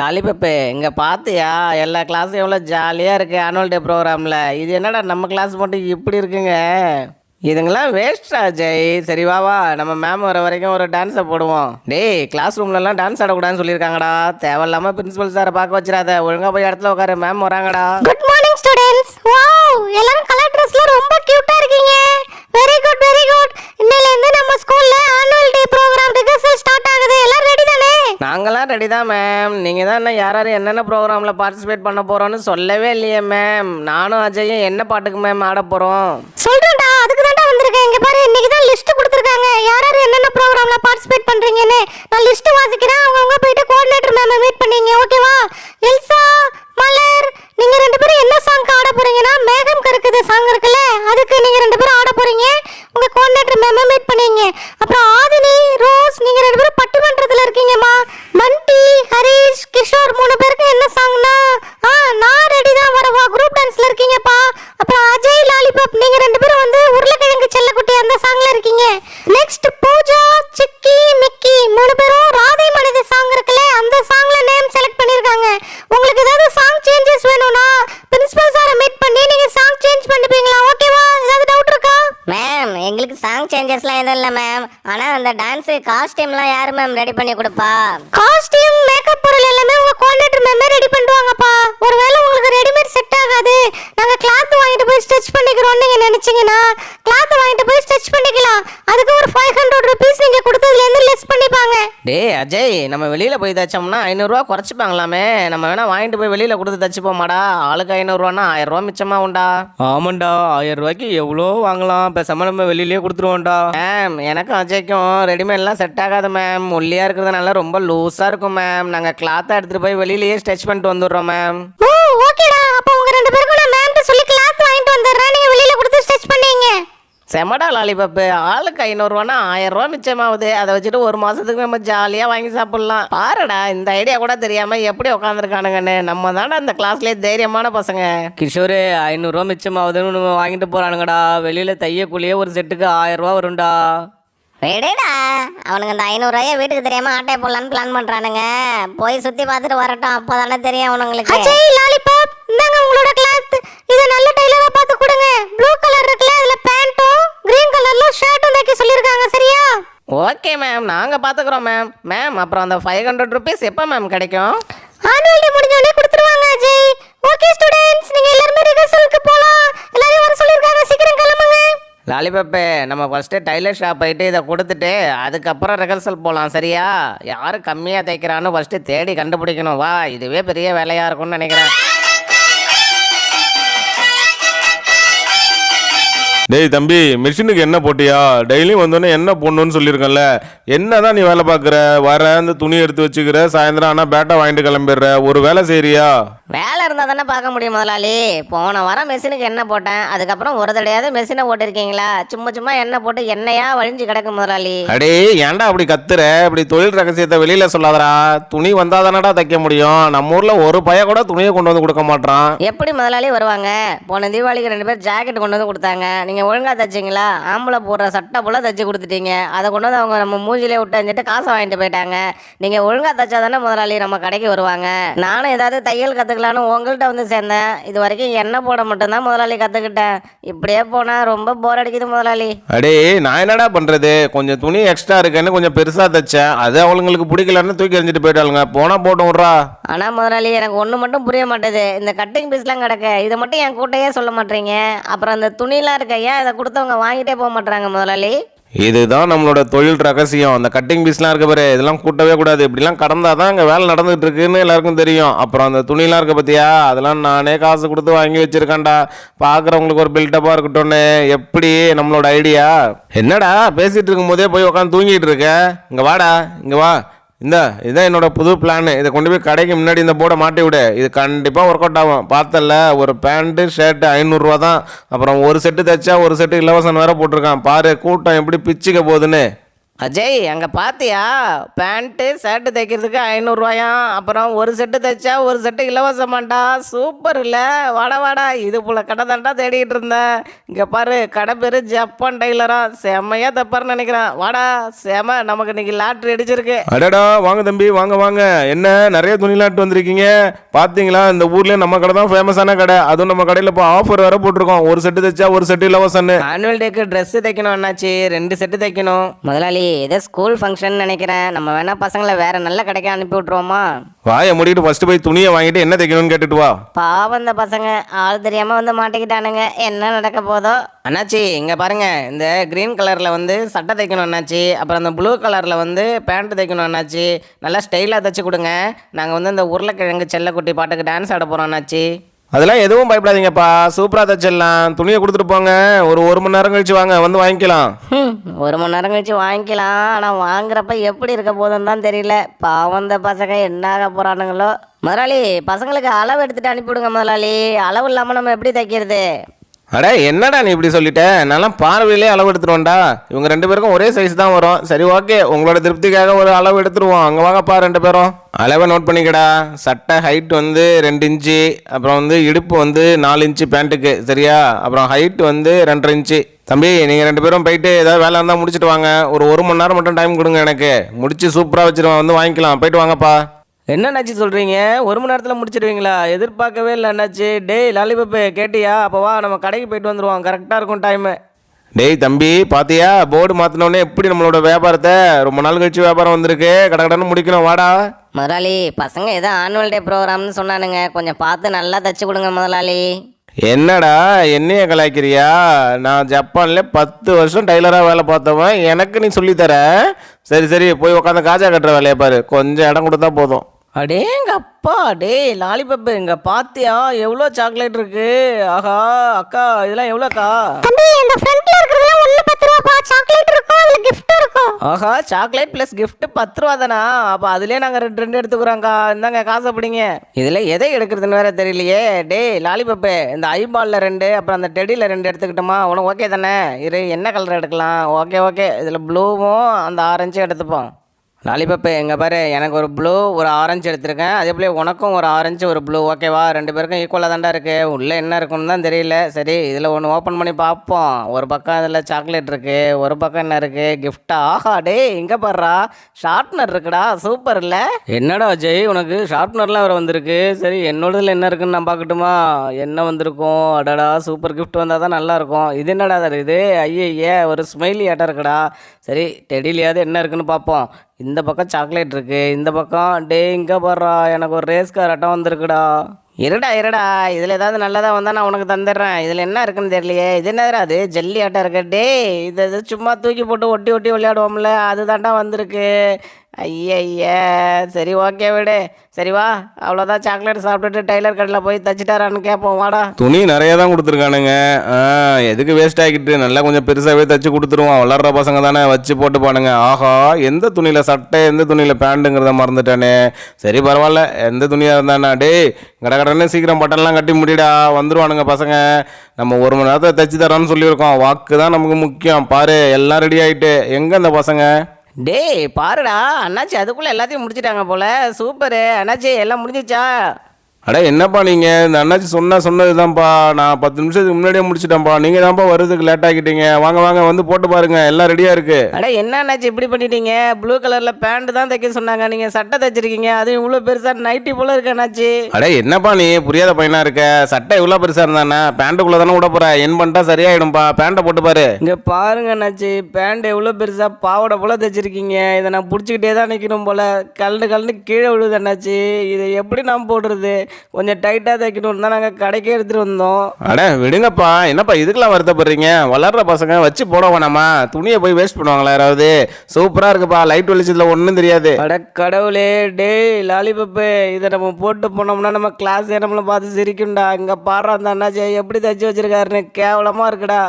Lollipop இங்கே பார்த்தியா எல்லா கிளாஸும் எவ்வளோ ஜாலியாக இருக்குது ஆனுவல் டே ப்ரோக்ராமில் இது என்னடா நம்ம கிளாஸ் மட்டும் இப்படி இருக்குங்க? இதுங்கெல்லாம் வேஸ்டா ஜெய். சரி வா வா. நம்ம மேம் வர வரைக்கும் ஒரு டான்ஸை போடுவோம். டேய் கிளாஸ் ரூம்லலாம் டான்ஸ் ஆடக்கூடாதுன்னு சொல்லியிருக்காங்கடா. தேவையில்லாமல் பிரின்சிபல் சாரை பார்க்க வச்சிடாத. ஒழுங்காக போய் இடத்துல உட்காரு. மேம் வராங்கடா. குட் மார்னிங் ஸ்டூடெண்ட்ஸ் வாவ் எல்லாரும் கலர் ட்ரெஸ்ல ரொம்ப கியூட்டா இருக்கீங்க. வெரி குட் வெரி குட் இன்னையில இருந்து நம்ம ஸ்கூல்ல annual day programme rehearsal start ஆகுது எல்லாரும் ரெடி தானே நாங்களாம் ரெடி தான் மேம் நீங்கள் தான் என்ன யார் யார் என்னென்ன ப்ரோக்ராமில் பார்ட்டிசிபேட் பண்ண போகிறோன்னு சொல்லவே இல்லையே மேம் நானும் அஜயும் என்ன பாட்டுக்கு மேம் ஆட போகிறோம் சொல்கிறேன்டா அதுக்கு தான்டா வந்திருக்கேன். இங்கே பாரு இன்றைக்கி தான் லிஸ்ட்டு கொடுத்துருக்காங்க. யார் யார் என்னென்ன ப்ரோக்ராமில் பார்ட்டிசிபேட் பண்ணுறீங்கன்னு நான் லிஸ்ட்டு வாசிக்கிறேன் அவங்கவங்க போயிட்டு கோஆர்டினேட்டர் மேம் மீட் பண்ணீங்க. ஓகேவா எல்சா மலர் நீங்கள் ரெண்டு பேரும் என்ன சாங் ஆட போகிறீங்கன்னா மேகம் கருக்குது சாங் இருக்குல்ல அதுக்கு நீங்கள் ரெண்டு பேரும் ஆட போகிறீங்க உங்கள் கோஆர்டினேட்டர் மேம் மீட் பண்ணீங்க. அப்புறம் மண்டி ஹரிஷ் கிஷோர் மூணு பேருக்கு என்ன சாங்னா ஆ நான் ரெடி தான் வரவா. குரூப் டான்ஸ்ல இருக்கீங்கப்பா. அப்புறம் அஜய் லாலிபாப் நீங்க ரெண்டு பேரும் வந்து உருளைக்கிழங்கு செல்லக்குட்டி அந்த சாங்ல இருக்கீங்க. நெக்ஸ்ட் பூஜா சிக்கி மிக்கி மூணு பேரும் ராதை மனித சாங் இருக்குல்ல அந்த சாங்ல நேம் செலக்ட் பண்ணிருக்காங்க உங்களுக்கு ஏதாவது சாங் சேஞ்சஸ் வேணும்னா பிரின்சிபல் சாரை மீட் பண்ணி நீங்க சாங் சேஞ்ச் பண்ணிப்பீங்களா ஓகேவா ஏதாவது டவுட் இருக்கா மேம் எங்களுக்கு சாங் சேஞ்சஸ்லாம் எதுவும் இல்லை மேம் ஆனால் அந்த டான்ஸு காஸ்டியூம்லாம் யார் மேம் ரெடி பண்ணி கொடுப்பா? காஸ்டியூம் மேக்கப் பொருள் எல்லாமே உங்க கோஆர்டினேட்டர் மேமே ரெடி பண்ணுவாங்கப்பா ஒருவேளை உங்களுக்கு ரெடிமேட் நாங்க கிளாத் வாங்கிட்டு போய் ஸ்டிச் பண்ணிக்கிறோம்னு நீங்க நினைச்சீங்கன்னா கிளாத் வாங்கிட்டு போய் ஸ்டிச் பண்ணிக்கலாம். அதுக்கு ஒரு ஃபைவ் ஹண்ட்ரட் ருபீஸ் நீங்க கொடுத்ததுல இருந்து லெஸ் பண்ணிப்பாங்க. டேய் அஜய் நம்ம வெளியில் போய் தைச்சோம்னா ஐநூறுரூவா குறைச்சிப்பாங்களாமே. நம்ம வேணா வாங்கிட்டு போய் வெளியில் கொடுத்து தைச்சிப்போமாடா. ஆளுக்கு ஐநூறுரூவானா ஆயிரம் ரூபா மிச்சமாக உண்டா? ஆமாண்டா ஆயிரம் ரூபாய்க்கு எவ்வளோ வாங்கலாம்? பேசாம நம்ம வெளியிலேயே கொடுத்துருவோம்டா. மேம் எனக்கும் அஜய்க்கும் ரெடிமேட்லாம் செட் ஆகாது மேம் ஒல்லியாக இருக்கிறதுனால ரொம்ப லூஸாக இருக்கும் மேம் நாங்கள் கிளாத்தை எடுத்துகிட்டு போய் வெளியிலேயே ஸ்டிச் பண்ணிட்டு வந்துடுறோம் மேம் ஓ ஓகேடா ரெண்டு பேருக்கும் நான் மேம்கிட்ட சொல்லி கிளாத் வாங்கிட்டு வந்துடுறேன். நீங்க வெளியில கொடுத்து ஸ்டிச் பண்ணீங்க. செமடா லாலிபப்பு ஆளுக்கு ஐநூறுரூவானா ஆயிரம் ரூபா மிச்சமாகுது அதை வச்சுட்டு ஒரு மாதத்துக்கு நம்ம ஜாலியாக வாங்கி சாப்பிட்லாம். பாருடா இந்த ஐடியா கூட தெரியாமல் எப்படி உட்காந்துருக்கானுங்கன்னு நம்ம தானே அந்த கிளாஸ்லேயே தைரியமான பசங்க. கிஷோரு ஐநூறுரூவா மிச்சமாகுதுன்னு வாங்கிட்டு போகிறானுங்கடா வெளியில் தையக்குள்ளேயே ஒரு செட்டுக்கு ஆயிரம் ரூபா வரும்டா. விடுடா. அவனுங்க இந்த ஐநூறுரூவாயை வீட்டுக்கு தெரியாமல் ஆட்டை போடலான்னு பிளான் பண்ணுறானுங்க போய் சுற்றி பார்த்துட்டு வரட்டும். அப்போ தானே தெரியும் அவனுங்களுக்கு. இந்தாங்க உங்களோட கிளாத் இதை நல்ல டைலரா பார்த்து கொடுங்க. ப்ளூ கலர் இருக்குல்ல அதுல பேண்ட்டும் கிரீன் கலர்ல ஷர்ட்டும் தைக்க சொல்லியிருக்காங்க சரியா? ஓகே மேம் நாங்கள் பார்த்துக்குறோம் மேம் மேம் அப்புறம் அந்த ஃபைவ் ஹண்ட்ரட் ருபீஸ் எப்போ மேம் கிடைக்கும்? ஆனுவல் டே முடிஞ்ச உடனே கொடுத்துருவாங்க அஜய். ஓகே ஸ்டூடெண்ட்ஸ் நீங்க எல்லாரும் ரிஹர்சலுக்கு போலாம். எல்லாரையும் வர சொல்லியிருக்காங்க சீக்கிரம் கிளம்புங்க. லாலிபப்பு நம்ம ஃபஸ்ட்டு டைலர் ஷாப் போயிட்டு இதை கொடுத்துட்டு அதுக்கப்புறம் ரிஹர்சல் போகலாம் சரியா? யார் கம்மியாக தைக்கிறான்னு ஃபஸ்ட்டு தேடி கண்டுபிடிக்கணும். வா இதுவே பெரிய வேலையாக இருக்கும்னு நினைக்கிறேன். டேய் தம்பி மிஷினுக்கு என்ன போட்டியா? டெய்லியும் வந்தோடனே என்ன போடணும்னு சொல்லியிருக்கேன்ல என்னதான் நீ வேலை பார்க்குற? வர இந்த துணி எடுத்து வச்சுக்கிற சாயந்தரம் ஆனால் பேட்டா வாங்கிட்டு கிளம்பிடுற. ஒரு வேலை செய்றியா? வேலை இருந்தால் தானே பார்க்க முடியும் முதலாளி. போன வாரம் மெஷினுக்கு எண்ணெய் போட்டேன்? அதுக்கப்புறம் ஒரு தடையாவது மெஷினை போட்டிருக்கீங்களா? சும்மா சும்மா எண்ணெய் போட்டு எண்ணெயா வழிஞ்சு கிடக்கு முதலாளி. அடே ஏன்டா அப்படி கத்துற? இப்படி தொழில் ரகசியத்தை வெளியில சொல்லாதடா. துணி வந்தாதானடா தைக்க முடியும். நம்ம ஊர்ல ஒரு பைய கூட துணியை கொண்டு வந்து கொடுக்க மாட்டான் எப்படி முதலாளி வருவாங்க? போன தீபாவளிக்கு ரெண்டு பேர் ஜாக்கெட் கொண்டு வந்து கொடுத்தாங்க. நீங்கள் ஒழுங்காக தைச்சிங்களா? ஆம்பளை போடுற சட்டை போல் தைச்சு கொடுத்துட்டீங்க. அதை கொண்டு வந்து அவங்க நம்ம மூஞ்சிலே விட்டு காசை வாங்கிட்டு போயிட்டாங்க. நீங்கள் ஒழுங்காக தைச்சா தானே முதலாளி நம்ம கடைக்கு வருவாங்க. நானும் ஏதாவது தையல் கற்றுக்கலான்னு உங்கள்கிட்ட வந்து சேர்ந்தேன். இது வரைக்கும் எண்ணெய் போட மட்டும்தான் முதலாளி கற்றுக்கிட்டேன் இப்படியே போனால் ரொம்ப போர் அடிக்குது முதலாளி. அடே நான் என்னடா பண்றது? கொஞ்சம் துணி எக்ஸ்ட்ரா இருக்குன்னு கொஞ்சம் பெருசா தைச்சேன். அது அவளுங்களுக்கு பிடிக்கலன்னு தூக்கி எறிஞ்சிட்டு போயிட்டாளுங்க. போனா போட்டும் விட்றா. ஆனால் முதலாளி எனக்கு ஒன்று மட்டும் புரிய மாட்டேது. இந்த கட்டிங் பீஸ்லாம் கிடக்க. இதை மட்டும் என் கூட்டையே சொல்ல மாட்டீங்க அப்புறம் அந்த துணிலாம் இருக்க ஏன் இதை கொடுத்தவங்க வாங்கிட்டே போக மாட்டாங்க முதலாளி? இதுதான் நம்மளோட தொழில் ரகசியம். அந்த கட்டிங் பீஸ்லாம் இருக்க பாரு இதெல்லாம் கூட்டவே கூடாது. இப்படிலாம் கடந்தால் தான் இங்கே வேலை நடந்துகிட்டு இருக்குன்னு எல்லாருக்கும் தெரியும். அப்புறம் அந்த துணிலாம் இருக்க பார்த்தியா அதெல்லாம் நானே காசு கொடுத்து வாங்கி வச்சிருக்கேன்டா. பார்க்குறவங்களுக்கு ஒரு பில்டப்பாக இருக்கட்டும்னு. எப்படி நம்மளோட ஐடியா என்னடா பேசிகிட்டு இருக்கும்போதே போய் உட்காந்து தூங்கிட்டு இருக்க? இங்கே வாடா இங்கே வா. இந்த இதுதான் என்னோட புது பிளானு இதை கொண்டு போய் கடைக்கு முன்னாடி இந்த போர்டை மாட்டி விடு. இது கண்டிப்பாக ஒர்க் அவுட் ஆகும். பார்த்தல ஒரு பேண்ட்டு ஷர்ட்டு ஐநூறுரூவா தான். அப்புறம் ஒரு செட்டு தைச்சா ஒரு செட்டு இலவசம் வேறு போட்டிருக்கான். பாரு கூட்டம் எப்படி பிச்சுக்க போகுதுன்னு. அஜய் அங்கே பார்த்தியா பேண்ட்டு ஷர்ட்டு தைக்கிறதுக்கு ஐநூறுரூவாயாம் அப்புறம் ஒரு செட்டு தைச்சா ஒரு செட்டு இலவசமாண்டா? சூப்பர் இல்லை? வாடா வாடா. இது போல் கடை தாண்டா தேடிட்டு இருந்தேன் இங்கே பாரு கடை பேர் ஜப்பான் டெய்லரா. செம்மையாக தப்பாருன்னு நினைக்கிறேன். வாடா செம. நமக்கு இன்னைக்கு லாட்ரி அடிச்சிருக்கு. அடடா வாங்க தம்பி வாங்க வாங்க. என்ன நிறைய துணிலாட்டு வந்திருக்கீங்க. பார்த்தீங்களா இந்த ஊர்லயே நம்ம கடை தான் ஃபேமஸான கடை. அதுவும் நம்ம கடையில் இப்போ ஆஃபர் வேற போட்டிருக்கோம். ஒரு செட்டு தைச்சா ஒரு செட்டு இலவசன்னு ஆனுவல் டேக்கு ட்ரெஸ்ஸு தைக்கணும் அண்ணாச்சி. ரெண்டு செட்டு தைக்கணும். முதலாளி ஏதோ ஸ்கூல் ஃபங்க்ஷன் நினைக்கிறேன். நம்ம வேணா பசங்களை வேற நல்ல கடைக்கு அனுப்பி விட்ருவோமா வாயை மூடிட்டு ஃபர்ஸ்ட் போய் துணியை வாங்கிட்டு என்ன தைக்கணும்னு கேட்டுட்டு வா. பாவம் இந்த பசங்க. ஆள் தெரியாம வந்து மாட்டிக்கிட்டானுங்க. என்ன நடக்க போதோ? அண்ணாச்சி இங்கே பாருங்க. இந்த க்ரீன் கலரில் வந்து சட்டை தைக்கணும் அண்ணாச்சி. அப்புறம் அந்த ப்ளூ கலரில் வந்து பேண்ட் தைக்கணும் அண்ணாச்சி. நல்லா ஸ்டைலாக தைச்சு கொடுங்க. நாங்கள் வந்து இந்த உருளைக்கிழங்கு செல்லக்குட்டி பாட்டுக்கு டான்ஸ் ஆட போகிறோம் அண்ணாச்சி. அதெல்லாம் எதுவும் பயப்படாதீங்கப்பா. சூப்பராக தைச்சிடலாம். துணியை கொடுத்துட்டு போங்க. ஒரு ஒரு மணி நேரம் கழிச்சு வாங்க. வந்து வாங்கிக்கலாம். ஒரு மணி நேரம் கழிச்சு வாங்கிக்கலாம். ஆனால் வாங்குறப்ப எப்படி இருக்க போதுன்னு தான் தெரியல. பாவம் இந்த பசங்க என்ன ஆக போறானுங்களோ. முதலாளி பசங்களுக்கு அளவு எடுத்துட்டு அனுப்பிவிடுங்க முதலாளி. அளவு இல்லாமல் நம்ம எப்படி தைக்கிறது? அடே என்னடா நீ இப்படி சொல்லிட்ட? நான்லாம் பார்வையிலே அளவு எடுத்துருவோம்டா இவங்க ரெண்டு பேருக்கும் ஒரே சைஸ் தான் வரும். சரி ஓகே. உங்களோட திருப்திக்காக ஒரு அளவு எடுத்துருவோம். அங்கே வாங்கப்பா ரெண்டு பேரும். அளவை நோட் பண்ணிக்கடா. சட்டை ஹைட் வந்து ரெண்டு இன்ச்சு. அப்புறம் வந்து இடுப்பு வந்து நாலு இன்ச்சு பேண்ட்டுக்கு சரியா? அப்புறம் ஹைட் வந்து ரெண்டரை இன்ச்சு. தம்பி நீங்கள் ரெண்டு பேரும் போயிட்டு ஏதாவது வேலை இருந்தால் முடிச்சுட்டு வாங்க. ஒரு ஒரு மணி நேரம் மட்டும் டைம் கொடுங்க எனக்கு. முடிச்சு சூப்பராக வச்சுருவேன். வந்து வாங்கிக்கலாம். போயிட்டு வாங்கப்பா. என்ன அண்ணாச்சி சொல்கிறீங்க ஒரு மணி நேரத்தில் முடிச்சிடுவீங்களா எதிர்பார்க்கவே இல்லை அண்ணாச்சி. டேய் லாலிபப்பு கேட்டியா? அப்போ வா நம்ம கடைக்கு போயிட்டு வந்துடுவோம் கரெக்டாக இருக்கும் டைமு டேய் தம்பி பாத்தியா? போர்டு மாற்றினோடனே எப்படி நம்மளோட வியாபாரத்தை? ரொம்ப நாள் கழிச்சு வியாபாரம் வந்திருக்கு. கடகடன்னு முடிக்கணும். வாடா. முதலாளி பசங்க ஏதோ ஆனுவல் டே ப்ரோக்ராம்னு சொன்னானுங்க. கொஞ்சம் பார்த்து நல்லா தச்சு கொடுங்க முதலாளி. என்னடா என்னைய கலாய்க்கிறியா? நான் ஜப்பான்ல பத்து வருஷம் டைலராக வேலை பார்த்தவன். எனக்கு நீ சொல்லித் தர சரி சரி போய் உட்காந்து காஜா கட்டுற வேலையை பாரு. கொஞ்சம் இடம் கொடுத்தா போதும். அடேங்க அப்பா டேய் லாலிபப்பு இங்கே பார்த்தியா எவ்வளோ சாக்லேட் இருக்கு? ஆஹா அக்கா இதெல்லாம் எவ்வளோக்கா? தம்பி அந்த ஃப்ரண்ட்ல இருக்கிறதுலாம் ஒண்ணு பத்து ரூபாப்பா சாக்லேட் இருக்கும் அதுல கிஃப்ட் இருக்கும் ஆஹா சாக்லேட் ப்ளஸ் gift பத்து ரூபா தானா? அப்போ அதுலேயே நாங்கள் ரெண்டு ரெண்டு எடுத்துக்கிறோங்க்கா இந்தாங்க காசை பிடிங்க. இதில் எதை எடுக்கிறதுன்னு வேற தெரியலையே. டேய் லாலிபப்பு இந்த ஐபாலில் ரெண்டு அப்புறம் அந்த டெடியில் ரெண்டு எடுத்துக்கிட்டோமா? உனக்கு ஓகே தானே? இரு என்ன கலர் எடுக்கலாம்? ஓகே ஓகே இதில் ப்ளூவும் அந்த ஆரஞ்சும் எடுத்துப்போம். லாலிபப்பு எங்கே பாரு எனக்கு ஒரு ப்ளூ ஒரு ஆரஞ்சு எடுத்திருக்கேன். அதே போல உனக்கும் ஒரு ஆரஞ்சு ஒரு ப்ளூ ஓகேவா ரெண்டு பேருக்கும் ஈக்குவலாக தான்டா இருக்குது உள்ளே என்ன இருக்குன்னு தான் தெரியல. சரி இதில் ஒன்று ஓப்பன் பண்ணி பார்ப்போம் ஒரு பக்கம் இதில் சாக்லேட் இருக்குது ஒரு பக்கம் என்ன இருக்குது கிஃப்டா ஆஹா டேய் எங்கே பாடுறா ஷார்ப்னர் இருக்குடா. சூப்பர் இல்லை? என்னடா ஜெய் உனக்கு ஷார்ப்னர்லாம் வேறு வந்திருக்கு. சரி என்னோடதில் என்ன இருக்குன்னு நான் பார்க்கட்டுமா? என்ன வந்திருக்கும்? அடடா சூப்பர் கிஃப்ட் வந்தால் தான் நல்லாயிருக்கும் இது என்னடா அது இது ஐயே ஒரு ஸ்மைலி ஆட்டம் இருக்குடா. சரி டெடிலியாவது என்ன இருக்குன்னு பார்ப்போம் இந்த பக்கம் சாக்லேட் இருக்கு இந்த பக்கம் டே இங்கே போடுறா எனக்கு ஒரு ரேஸ் கார் அட்டம் வந்திருக்குடா. இருடா இருடா இதில் ஏதாவது நல்லதாக வந்தால் நான் உனக்கு தந்துடுறேன். இதில் என்ன இருக்குன்னு தெரியலையே. இது என்னதுடா அது? ஜல்லி ஆட்டம் இருக்கு. டே இதை இது சும்மா தூக்கி போட்டு ஒட்டி ஒட்டி விளையாடுவோம்ல. அதுதான்டா வந்திருக்கு. ஐய சரி ஓகே விடு. சரி வா. அவ்வளோதான் சாக்லேட் சாப்பிட்டுட்டு டைலர் கடையில் போய் தச்சிட்டாரான்னு கேட்போம் வாடா. துணி நிறைய தான் கொடுத்துருக்கானுங்க. ஆ, எதுக்கு வேஸ்ட் ஆகிட்டு நல்லா கொஞ்சம் பெருசாகவே தச்சு கொடுத்துருவோம். வளர்ற பசங்க தானே வச்சு போட்டு பானுங்க ஆஹா எந்த துணியில் சட்டை எந்த துணியில் பேண்ட்டுங்கிறத மறந்துட்டானே. சரி பரவாயில்ல. எந்த துணியாக இருந்தானா? டே கடை கடனே சீக்கிரம் பட்டன்லாம் கட்டி முடியடா. வந்துருவானுங்க பசங்க. நம்ம ஒரு மணி நேரத்தை தச்சு தரோன்னு சொல்லியிருக்கோம். வாக்கு தான் நமக்கு முக்கியம். பாரு எல்லாம் ரெடி ஆகிட்டு எங்கே அந்த பசங்க? டேய் பாருடா அண்ணாச்சி அதுக்குள்ளே எல்லாத்தையும் முடிச்சிட்டாங்க போல. சூப்பரு. அண்ணாச்சி எல்லாம் முடிஞ்சிச்சா? அட என்னப்பா நீங்கள் இந்த அண்ணாச்சி சொன்னா சொன்னது தான்ப்பா நான் பத்து நிமிஷத்துக்கு முன்னாடியே முடிச்சிட்டேன்ப்பா. நீங்கள் தான்ப்பா வர்றதுக்கு லேட் ஆக்கிட்டீங்க. வாங்க வாங்க வந்து போட்டு பாருங்க. எல்லாம் ரெடியாக இருக்கு. அட என்ன அண்ணாச்சி இப்படி பண்ணிட்டீங்க? ப்ளூ கலரில் பேண்ட் தான் தைக்க சொன்னாங்க. நீங்கள் சட்டை தைச்சிருக்கீங்க. அதுவும் இவ்வளோ பெருசாக நைட்டி போல இருக்கு அண்ணாச்சி. அட என்னப்பா நீ? புரியாத பையனா இருக்க? சட்டை இவ்வளோ பெருசாக இருந்தானே? பேண்ட்டுக்குள்ளே தானே விட போற? என் பண்ணிட்டா சரியாயிடும்பா. பேண்ட்டை போட்டு பாரு. இங்கே பாருங்க அண்ணாச்சி. பேண்ட் எவ்வளோ பெருசாக பாவாடை போல தைச்சிருக்கீங்க. இதை நான் பிடிச்சிக்கிட்டே தான் நிற்கணும் போல. கலண்டு கலண்டு கீழே விழுது அண்ணாச்சி. இதை எப்படி நான் போடுறது? கொஞ்சம் டைட்டாக தைக்கணும்னு தான் நாங்கள் கடைக்கே எடுத்துகிட்டு வந்தோம். அட விடுங்கப்பா. என்னப்பா இதுக்கெல்லாம் வருத்தப்படுறீங்க? வளர்ற பசங்க வச்சு போட வேணாமா துணியை போய் வேஸ்ட் பண்ணுவாங்களா யாராவது? சூப்பராக இருக்குப்பா. லைட் வெளிச்சத்தில் ஒன்றும் தெரியாது. அட கடவுளே டேய் லாலிபப்பு இதை நம்ம போட்டு போனோம்னா நம்ம கிளாஸே நம்மளை பார்த்து சிரிக்கும்டா. இங்கே பாடுற அந்த அண்ணாச்சி எப்படி தைச்சி வச்சிருக்காருன்னு கேவலமாக இருக்குடா.